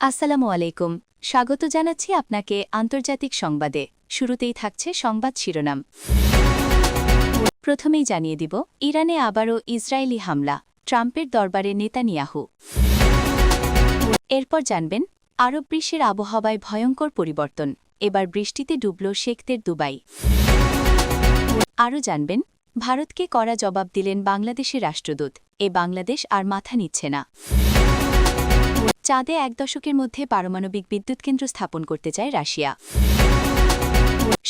আসসালামু আলাইকুম। স্বাগত জানাচ্ছি আপনাকে আন্তর্জাতিক সংবাদে। শুরুতেই থাকছে সংবাদ শিরোনাম। প্রথমেই জানিয়ে দিব, ইরানে আবারও ইসরায়েলি হামলা, ট্রাম্পের দরবারে নেতানিয়াহু। এরপর জানবেন, আরব বিশ্বের আবহাওয়ায় ভয়ঙ্কর পরিবর্তন, এবার বৃষ্টিতে ডুবল শেখদের দুবাই। আরও জানবেন, ভারতকে কড়া জবাব দিলেন বাংলাদেশের রাষ্ট্রদূত, এ বাংলাদেশ আর মাথা নিচ্ছে না। চাঁদে এক দশকের মধ্যে পারমাণবিক বিদ্যুৎ কেন্দ্র স্থাপন করতে চায় রাশিয়া।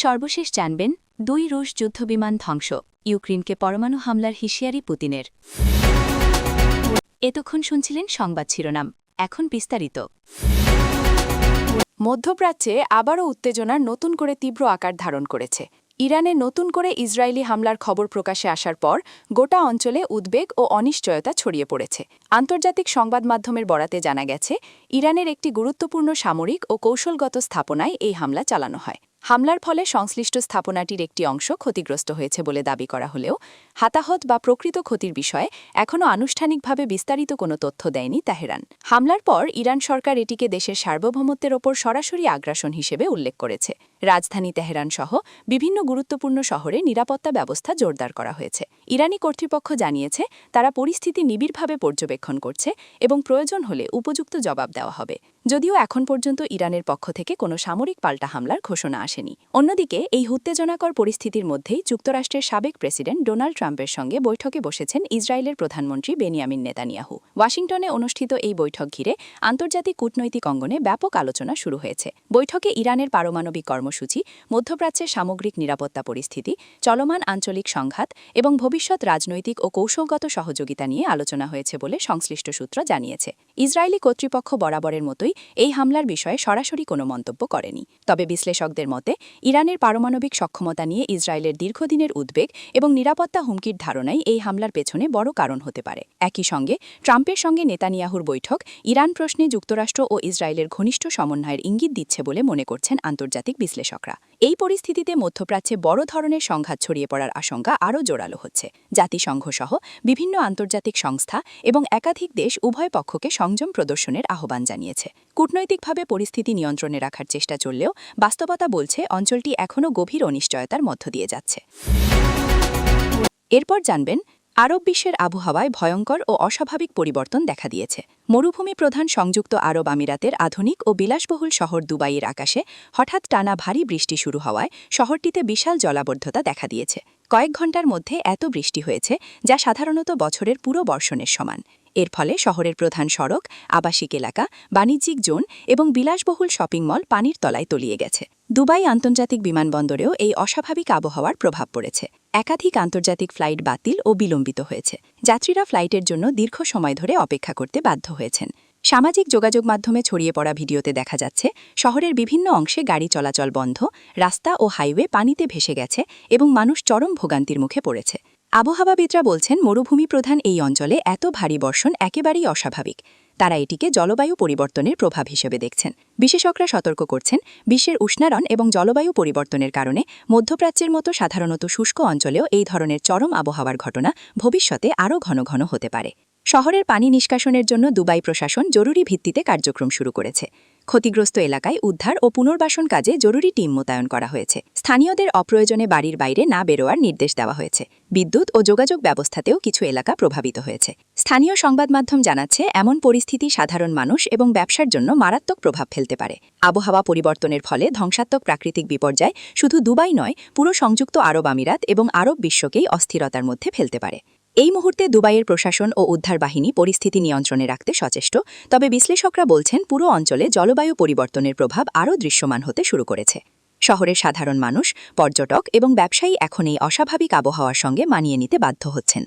সর্বশেষ জানবেন, দুই রুশ যুদ্ধবিমান ধ্বংস, ইউক্রেনকে পরমাণু হামলার হুঁশিয়ারি পুতিনের। এতক্ষণ শুনছিলেন সংবাদ শিরোনাম, এখন বিস্তারিত। মধ্যপ্রাচ্যে আবারও উত্তেজনার নতুন করে তীব্র আকার ধারণ করেছে। ইরানে নতুন করে ইসরায়েলি হামলার খবর প্রকাশে আসার পর গোটা অঞ্চলে উদ্বেগ ও অনিশ্চয়তা ছড়িয়ে পড়েছে। আন্তর্জাতিক সংবাদ মাধ্যমের বরাতে জানা গেছে, ইরানের একটি গুরুত্বপূর্ণ সামরিক ও কৌশলগত স্থাপনায় এই হামলা চালানো হয়। হামলার ফলে সংশ্লিষ্ট স্থাপনাটির একটি অংশ ক্ষতিগ্রস্ত হয়েছে বলে দাবি করা হলেও হাতাহত বা প্রকৃত ক্ষতির বিষয়ে এখনও আনুষ্ঠানিকভাবে বিস্তারিত কোনো তথ্য দেয়নি তেহরান। হামলার পর ইরান সরকার এটিকে দেশের সার্বভৌমত্বের ওপর সরাসরি আগ্রাসন হিসেবে উল্লেখ করেছে। রাজধানী তেহরান সহ বিভিন্ন গুরুত্বপূর্ণ শহরে নিরাপত্তা ব্যবস্থা জোরদার করা হয়েছে। ইরানি কর্তৃপক্ষ জানিয়েছে, তারা পরিস্থিতি নিবিড়ভাবে পর্যবেক্ষণ করছে এবং প্রয়োজন হলে উপযুক্ত জবাব দেওয়া হবে। যদিও এখন পর্যন্ত ইরানের পক্ষ থেকে কোনো সামরিক পাল্টা হামলার ঘোষণা আসেনি। অন্যদিকে, এই উত্তেজনাকর পরিস্থিতির মধ্যেই যুক্তরাষ্ট্রের সাবেক প্রেসিডেন্ট ডোনাল্ড ট্রাম্পের সঙ্গে বৈঠকে বসেছেন ইসরায়েলের প্রধানমন্ত্রী বেনিয়ামিন নেতানিয়াহু। ওয়াশিংটনে অনুষ্ঠিত এই বৈঠক ঘিরে আন্তর্জাতিক কূটনৈতিক অঙ্গনে ব্যাপক আলোচনা শুরু হয়েছে। বৈঠকে ইরানের পারমাণবিক কর্মসূচি, মধ্যপ্রাচ্যের সামগ্রিক নিরাপত্তা পরিস্থিতি, চলমান আঞ্চলিক সংঘাত এবং ভবিষ্যৎ রাজনৈতিক ও কৌশলগত সহযোগিতা নিয়ে আলোচনা হয়েছে বলে সংশ্লিষ্ট সূত্র জানিয়েছে। ইসরায়েলি কর্তৃপক্ষ বরাবরের মতোই এই হামলার বিষয়ে সরাসরি কোনো মন্তব্য করেনি। তবে বিশ্লেষকদের মতে, ইরানের পারমাণবিক সক্ষমতা নিয়ে ইসরায়েলের দীর্ঘদিনের উদ্বেগ এবং নিরাপত্তা হুমকির ধারণাই এই হামলার পেছনে বড় কারণ হতে পারে। একই সঙ্গে, ট্রাম্পের সঙ্গে নেতানিয়াহুর বৈঠক ইরান প্রশ্নে যুক্তরাষ্ট্র ও ইসরায়েলের ঘনিষ্ঠ সমন্বয়ের ইঙ্গিত দিচ্ছে বলে মনে করছেন আন্তর্জাতিক বিশ্লেষকরা। এই পরিস্থিতিতে মধ্যপ্রাচ্যে বড় ধরনের সংঘাত ছড়িয়ে পড়ার আশঙ্কা আরও জোরালো হচ্ছে। জাতিসংঘ সহ বিভিন্ন আন্তর্জাতিক সংস্থা এবং একাধিক দেশ উভয় পক্ষকে সংযম প্রদর্শনের আহ্বান জানিয়েছে। কূটনৈতিকভাবে পরিস্থিতি নিয়ন্ত্রণে রাখার চেষ্টা চললেও বাস্তবতা বলছে অঞ্চলটি এখনও গভীর অনিশ্চয়তার মধ্য দিয়ে যাচ্ছে। এরপর জানবেন, আরব বিশ্বের আবহাওয়ায় ভয়ঙ্কর ও অস্বাভাবিক পরিবর্তন দেখা দিয়েছে। মরুভূমি প্রধান সংযুক্ত আরব আমিরাতের আধুনিক ও বিলাসবহুল শহর দুবাইয়ের আকাশে হঠাৎ টানা ভারী বৃষ্টি শুরু হওয়ায় শহরটিতে বিশাল জলাবদ্ধতা দেখা দিয়েছে। কয়েক ঘণ্টার মধ্যে এত বৃষ্টি হয়েছে, যা সাধারণত বছরের পুরো বর্ষণের সমান। এর ফলে শহরের প্রধান সড়ক, আবাসিক এলাকা, বাণিজ্যিক জোন এবং বিলাসবহুল শপিং মল পানির তলায় তলিয়ে গেছে। দুবাই আন্তর্জাতিক বিমানবন্দরেও এই অস্বাভাবিক আবহাওয়ার প্রভাব পড়েছে। একাধিক আন্তর্জাতিক ফ্লাইট বাতিল ও বিলম্বিত হয়েছে। যাত্রীরা ফ্লাইটের জন্য দীর্ঘ সময় ধরে অপেক্ষা করতে বাধ্য হয়েছেন। সামাজিক যোগাযোগ মাধ্যমে ছড়িয়ে পড়া ভিডিওতে দেখা যাচ্ছে, শহরের বিভিন্ন অংশে গাড়ি চলাচল বন্ধ, রাস্তা ও হাইওয়ে পানিতে ভেসে গেছে এবং মানুষ চরম ভোগান্তির মুখে পড়েছে। আবহাওয়াবিদরা বলছেন, মরুভূমি প্রধান এই অঞ্চলে এত ভারী বর্ষণ একেবারেই অস্বাভাবিক। তারা এটিকে জলবায়ু পরিবর্তনের প্রভাব হিসেবে দেখছেন। বিশেষজ্ঞরা সতর্ক করছেন, বিশ্বের উষ্ণায়ন এবং জলবায়ু পরিবর্তনের কারণে মধ্যপ্রাচ্যের মতো সাধারণত শুষ্ক অঞ্চলেও এই ধরনের চরম আবহাওয়ার ঘটনা ভবিষ্যতে আরও ঘন ঘন হতে পারে। শহরের পানি নিষ্কাশনের জন্য দুবাই প্রশাসন জরুরি ভিত্তিতে কার্যক্রম শুরু করেছে। ক্ষতিগ্রস্ত এলাকায় উদ্ধার ও পুনর্বাসন কাজে জরুরি টিম মোতায়েন করা হয়েছে। স্থানীয়দের অপ্রয়োজনে বাড়ির বাইরে না বেরোয়ার নির্দেশ দেওয়া হয়েছে। বিদ্যুৎ ও যোগাযোগ ব্যবস্থাতেও কিছু এলাকা প্রভাবিত হয়েছে। স্থানীয় সংবাদ মাধ্যম জানাচ্ছে, এমন পরিস্থিতি সাধারণ মানুষ এবং ব্যবসার জন্য মারাত্মক প্রভাব ফেলতে পারে। আবহাওয়া পরিবর্তনের ফলে ধ্বংসাত্মক প্রাকৃতিক বিপর্যয় শুধু দুবাই নয়, পুরো সংযুক্ত আরব আমিরাত এবং আরব বিশ্বকেই অস্থিরতার মধ্যে ফেলতে পারে। এই মুহূর্তে দুবাইয়ের প্রশাসন ও উদ্ধার বাহিনী পরিস্থিতি নিয়ন্ত্রণে রাখতে সচেষ্ট, তবে বিশ্লেষকরা বলছেন পুরো অঞ্চলে জলবায়ু পরিবর্তনের প্রভাব আরও দৃশ্যমান হতে শুরু করেছে। শহরের সাধারণ মানুষ, পর্যটক এবং ব্যবসায়ী এখন এই অস্বাভাবিক আবহাওয়ার সঙ্গে মানিয়ে নিতে বাধ্য হচ্ছেন।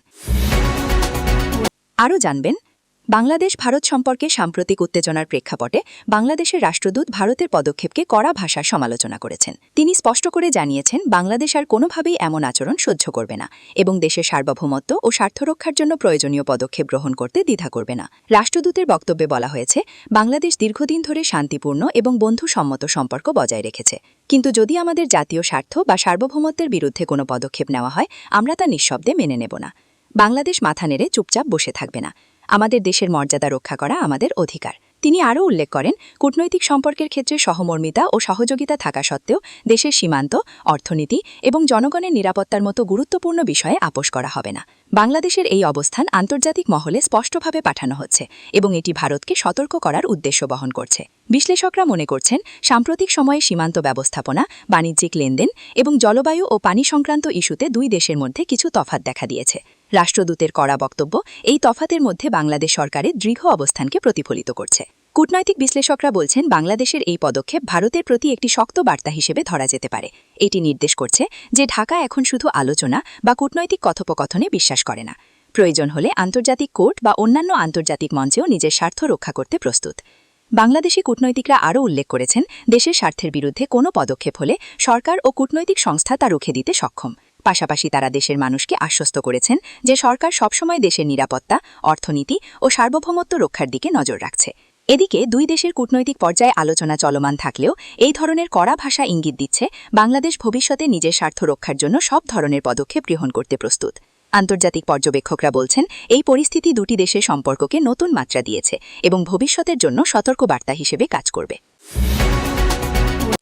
আরও জানবেন বাংলাদেশ ভারত সম্পর্কে সাম্প্রতিক উত্তেজনার প্রেক্ষাপটে বাংলাদেশের রাষ্ট্রদূত ভারতের পদক্ষেপকে কড়া ভাষার সমালোচনা করেছেন। তিনি স্পষ্ট করে জানিয়েছেন, বাংলাদেশ আর কোনোভাবেই এমন আচরণ সহ্য করবে না এবং দেশের সার্বভৌমত্ব ও স্বার্থ রক্ষার জন্য প্রয়োজনীয় পদক্ষেপ গ্রহণ করতে দ্বিধা করবে না। রাষ্ট্রদূতের বক্তব্যে বলা হয়েছে, বাংলাদেশ দীর্ঘদিন ধরে শান্তিপূর্ণ এবং বন্ধুসম্মত সম্পর্ক বজায় রেখেছে। কিন্তু যদি আমাদের জাতীয় স্বার্থ বা সার্বভৌমত্বের বিরুদ্ধে কোনো পদক্ষেপ নেওয়া হয়, আমরা তা নিঃশব্দে মেনে নেব না। বাংলাদেশ মাথা নেড়ে চুপচাপ বসে থাকবে না। আমাদের দেশের মর্যাদা রক্ষা করা আমাদের অধিকার। তিনি আরও উল্লেখ করেন, কূটনৈতিক সম্পর্কের ক্ষেত্রে সহমর্মিতা ও সহযোগিতা থাকা সত্ত্বেও দেশের সীমান্ত, অর্থনীতি এবং জনগণের নিরাপত্তার মতো গুরুত্বপূর্ণ বিষয়ে আপোষ করা হবে না। বাংলাদেশের এই অবস্থান আন্তর্জাতিক মহলে স্পষ্টভাবে পাঠানো হচ্ছে এবং এটি ভারতকে সতর্ক করার উদ্দেশ্য বহন করছে। বিশ্লেষকরা মনে করছেন, সাম্প্রতিক সময়ে সীমান্ত ব্যবস্থাপনা, বাণিজ্যিক লেনদেন এবং জলবায়ু ও পানি সংক্রান্ত ইস্যুতে দুই দেশের মধ্যে কিছু তফাত দেখা দিয়েছে। রাষ্ট্রদূতের কড়া বক্তব্য এই তফাতের মধ্যে বাংলাদেশ সরকারের দৃঢ় অবস্থানকে প্রতিফলিত করছে। কূটনৈতিক বিশ্লেষকরা বলছেন, বাংলাদেশের এই পদক্ষেপ ভারতের প্রতি একটি শক্ত বার্তা হিসেবে ধরা যেতে পারে। এটি নির্দেশ করছে যে ঢাকা এখন শুধু আলোচনা বা কূটনৈতিক কথোপকথনে বিশ্বাস করে না। প্রয়োজন হলে আন্তর্জাতিক কোর্ট বা অন্যান্য আন্তর্জাতিক মঞ্চেও নিজের স্বার্থ রক্ষা করতে প্রস্তুত। বাংলাদেশি কূটনৈতিকরা আরও উল্লেখ করেছেন, দেশের স্বার্থের বিরুদ্ধে কোনো পদক্ষেপ হলে সরকার ও কূটনৈতিক সংস্থা তা রুখে দিতে সক্ষম। পাশাপাশি তারা দেশের মানুষকে আশ্বস্ত করেছেন যে সরকার সবসময় দেশের নিরাপত্তা, অর্থনীতি ও সার্বভৌমত্ব রক্ষার দিকে নজর রাখছে। এদিকে দুই দেশের কূটনৈতিক পর্যায়ে আলোচনা চলমান থাকলেও এই ধরনের কড়া ভাষা ইঙ্গিত দিচ্ছে বাংলাদেশ ভবিষ্যতে নিজের স্বার্থ রক্ষার জন্য সব ধরনের পদক্ষেপ গ্রহণ করতে প্রস্তুত। আন্তর্জাতিক পর্যবেক্ষকরা বলছেন, এই পরিস্থিতি দুটি দেশের সম্পর্ককে নতুন মাত্রা দিয়েছে এবং ভবিষ্যতের জন্য সতর্কবার্তা হিসেবে কাজ করবে।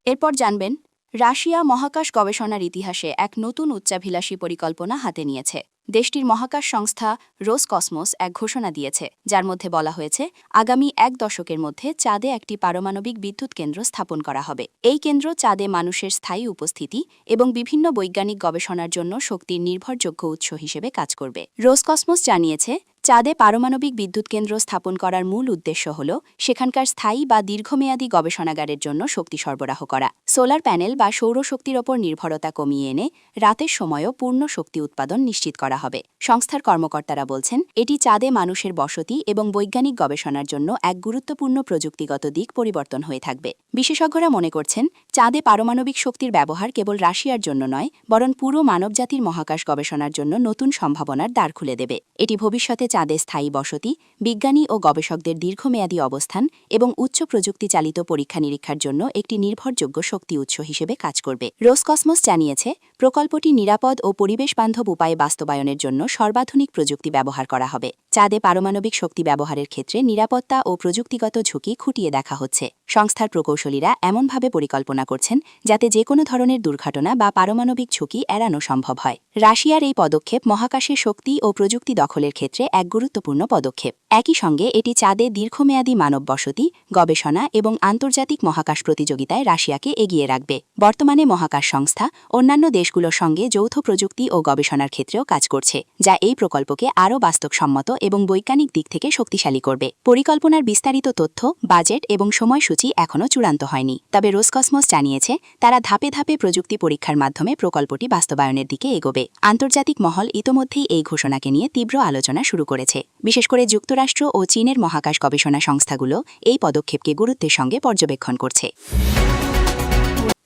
এরপর জানবেন রাশিয়া মহাকাশ গবেষণার ইতিহাসে এক নতুন উচ্চাভিলাষী পরিকল্পনা হাতে নিয়েছে। দেশটির মহাকাশ সংস্থা রোসকসমস এক ঘোষণা দিয়েছে, যার মধ্যে বলা হয়েছে, আগামী এক দশকের মধ্যে চাঁদে একটি পারমাণবিক বিদ্যুৎ কেন্দ্র স্থাপন করা হবে। এই কেন্দ্র চাঁদে মানুষের স্থায়ী উপস্থিতি এবং বিভিন্ন বৈজ্ঞানিক গবেষণার জন্য শক্তির নির্ভরযোগ্য উৎস হিসেবে কাজ করবে। রোসকসমস জানিয়েছে চাঁদে পারমাণবিক বিদ্যুৎ কেন্দ্র স্থাপন করার মূল উদ্দেশ্য হল সেখানকার স্থায়ী বা দীর্ঘমেয়াদী গবেষণাগারের জন্য শক্তি সরবরাহ করা। সোলার প্যানেল বা সৌরশক্তির ওপর নির্ভরতা কমিয়ে এনে রাতের সময়ও পূর্ণ শক্তি উৎপাদন নিশ্চিত করা হবে। সংস্থার কর্মকর্তারা বলছেন, এটি চাঁদে মানুষের বসতি এবং বৈজ্ঞানিক গবেষণার জন্য এক গুরুত্বপূর্ণ প্রযুক্তিগত দিক পরিবর্তন হয়ে থাকবে। বিশেষজ্ঞরা মনে করছেন, চাঁদে পারমাণবিক শক্তির ব্যবহার কেবল রাশিয়ার জন্য নয়, বরং পুরো মানবজাতির মহাকাশ গবেষণার জন্য নতুন সম্ভাবনার দ্বার খুলে দেবে। এটি ভবিষ্যতে চাঁদে স্থায়ী বসতি, বিজ্ঞানী ও গবেষকদের দীর্ঘমেয়াদী অবস্থান এবং উচ্চ প্রযুক্তি চালিত পরীক্ষা নিরীক্ষার জন্য একটি নির্ভরযোগ্য শক্তি উৎস হিসেবে কাজ করবে। রোসকসমস জানিয়েছে প্রকল্পটি নিরাপদ ও পরিবেশ বান্ধব উপায়ে বাস্তবায়নের জন্য সর্বাধুনিক প্রযুক্তি ব্যবহার করা হবে। চাঁদে পারমাণবিক শক্তি ব্যবহারের ক্ষেত্রে নিরাপত্তা ও প্রযুক্তিগত ঝুঁকি খুঁটিয়ে দেখা হচ্ছে। সংস্থার প্রকৌশলীরা এমনভাবে পরিকল্পনা করছেন যাতে যে কোনো ধরনের দুর্ঘটনা বা পারমাণবিক ঝুঁকি এড়ানো সম্ভব হয়। রাশিয়ার এই পদক্ষেপ মহাকাশে শক্তি ও প্রযুক্তি দখলের ক্ষেত্রে এক গুরুত্বপূর্ণ পদক্ষেপ। একই সঙ্গে এটি চাঁদে দীর্ঘমেয়াদী মানব বসতি, গবেষণা এবং আন্তর্জাতিক মহাকাশ প্রতিযোগিতায় রাশিয়াকে এগিয়ে রাখবে। বর্তমানে মহাকাশ সংস্থা অন্যান্য দেশগুলোর সঙ্গে যৌথ প্রযুক্তি ও গবেষণার ক্ষেত্রেও কাজ করছে, যা এই প্রকল্পকে আরও বাস্তবসম্মত এবং বৈজ্ঞানিক দিক থেকে শক্তিশালী করবে। পরিকল্পনার বিস্তারিত তথ্য, বাজেট এবং সময়সূচি এখনও চূড়ান্ত হয়নি, তবে রোসকসমস জানিয়েছে তারা ধাপে ধাপে প্রযুক্তি পরীক্ষার মাধ্যমে প্রকল্পটি বাস্তবায়নের দিকে এগোবে। আন্তর্জাতিক মহল ইতোমধ্যেই এই ঘোষণাকে নিয়ে তীব্র আলোচনা শুরু করেছে। বিশেষ করে যুক্তরাষ্ট্র ও চীনের মহাকাশ গবেষণা সংস্থাগুলো এই পদক্ষেপকে গুরুত্বের সঙ্গে পর্যবেক্ষণ করছে।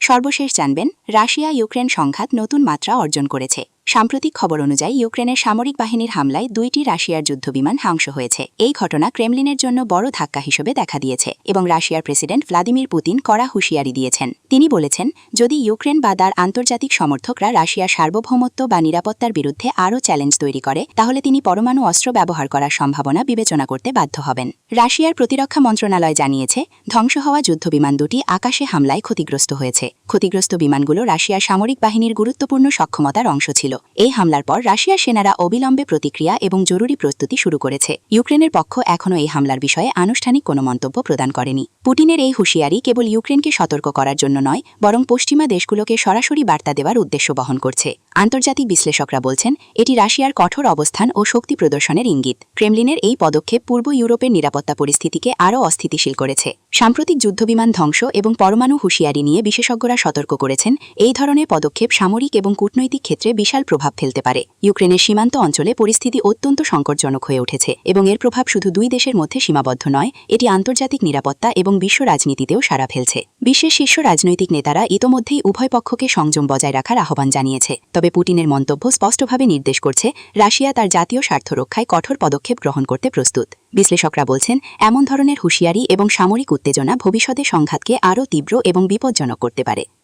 সর্বশেষ জানবেন রাশিয়া ইউক্রেন সংঘাত নতুন মাত্রা অর্জন করেছে। সাম্প্রতিক খবর অনুযায়ী, ইউক্রেনের সামরিক বাহিনীর হামলায় দুইটি রাশিয়ার যুদ্ধবিমান ধ্বংস হয়েছে। এই ঘটনা ক্রেমলিনের জন্য বড় ধাক্কা হিসেবে দেখা দিয়েছে এবং রাশিয়ার প্রেসিডেন্ট ভ্লাদিমির পুতিন কড়া হুঁশিয়ারি দিয়েছেন। তিনি বলেছেন, যদি ইউক্রেন বা তার আন্তর্জাতিক সমর্থকরা রাশিয়ার সার্বভৌমত্ব বা নিরাপত্তার বিরুদ্ধে আরও চ্যালেঞ্জ তৈরি করে, তাহলে তিনি পরমাণু অস্ত্র ব্যবহার করার সম্ভাবনা বিবেচনা করতে বাধ্য হবেন। রাশিয়ার প্রতিরক্ষা মন্ত্রণালয় জানিয়েছে, ধ্বংস হওয়া যুদ্ধবিমান দুটি আকাশে হামলায় ক্ষতিগ্রস্ত হয়েছে। ক্ষতিগ্রস্ত বিমানগুলো রাশিয়ার সামরিক বাহিনীর গুরুত্বপূর্ণ সক্ষমতার অংশ ছিল। এই হামলার পর রাশিয়ার সেনারা অবিলম্বে প্রতিক্রিয়া এবং জরুরি প্রস্তুতি শুরু করেছে। ইউক্রেনের পক্ষ এখনও এই হামলার বিষয়ে আনুষ্ঠানিক কোনো মন্তব্য প্রদান করেনি। পুটিনের এই হুঁশিয়ারি কেবল ইউক্রেনকে সতর্ক করার জন্য নয়, বরং পশ্চিমা দেশগুলোকে সরাসরি বার্তা দেওয়ার উদ্দেশ্য বহন করছে। আন্তর্জাতিক বিশ্লেষকরা বলছেন, এটি রাশিয়ার কঠোর অবস্থান ও শক্তি প্রদর্শনের ইঙ্গিত। ক্রেমলিনের এই পদক্ষেপ পূর্ব ইউরোপের নিরাপত্তা পরিস্থিতিকে আরও অস্থিতিশীল করেছে। সাম্প্রতিক যুদ্ধবিমান ধ্বংস এবং পরমাণু হুঁশিয়ারি নিয়ে বিশেষজ্ঞরা সতর্ক করেছেন, এই ধরনের পদক্ষেপ সামরিক এবং কূটনৈতিক ক্ষেত্রে বিশাল প্রভাব ফেলতে পারে। ইউক্রেনের সীমান্ত অঞ্চলে পরিস্থিতি অত্যন্ত সংকটজনক হয়ে উঠেছে এবং এর প্রভাব শুধু দুই দেশের মধ্যে সীমাবদ্ধ নয়, এটি আন্তর্জাতিক নিরাপত্তা এবং বিশ্ব রাজনীতিতেও সাড়া ফেলছে। বিশ্বের শীর্ষ রাজনৈতিক নেতারা ইতোমধ্যেই উভয় পক্ষকে সংযম বজায় রাখার আহ্বান জানিয়েছে। তবে পুটিনের মন্তব্য স্পষ্টভাবে নির্দেশ করছে, রাশিয়া তার জাতীয় স্বার্থ রক্ষায় কঠোর পদক্ষেপ গ্রহণ করতে প্রস্তুত। বিশ্লেষকরা বলছেন, এমন ধরনের হুঁশিয়ারি এবং সামরিক উত্তেজনা ভবিষ্যতে সংঘাতকে আরও তীব্র এবং বিপজ্জনক করতে পারে।